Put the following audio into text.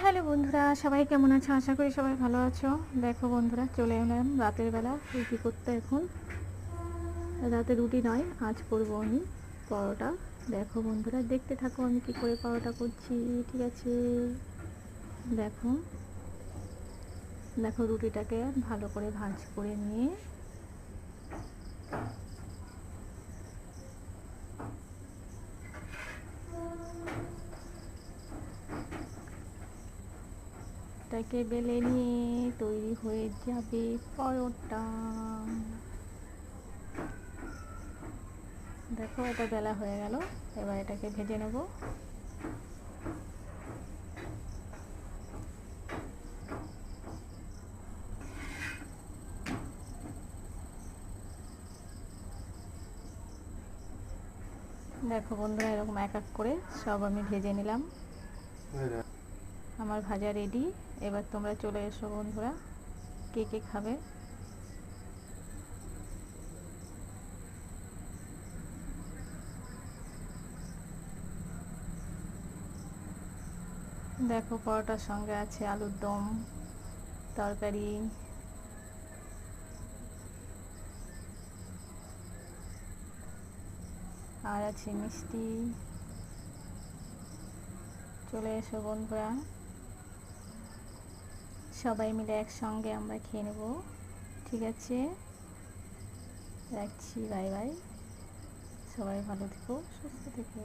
Hello বন্ধুরা, সবাই কেমন আছো? আশা করি সবাই ভালো আছো। দেখো বন্ধুরা, চলে এলাম রাতের বেলা। রুটি করতে এখন? রাতে রুটি নয়, আজ করব আমি পরোটা। দেখো বন্ধুরা, দেখতে থাকো আমি কি করে পরোটা করছি, ঠিক আছে? দেখো। দেখো রুটিটাকে ভালো করে ভাজ করে নিয়ে এটাকে বেলে নিয়ে তৈরি হয়ে যাবে পরোটা। দেখো, এটা বেলা হয়ে গেল। এবার এটাকে ভেজে নেব। দেখো বন্ধুরা, এরকম এক এক করে সব আমি ভেজে নিলাম। আমার ভাজা রেডি এবার তোমরা চলে এসো বন্ধুরা, কে কে খাবে? দেখো পরোটার সঙ্গে আছে আলুর দম, তরকারি। আর আছে মিষ্টি। চলে এসো বন্ধুরা। সবাই মিলে একসঙ্গে আমরা খেয়ে নেব। ঠিক আছে? রাখছি, বাই বাই। সবাই ভালো থেকো, সুস্থ থেকো।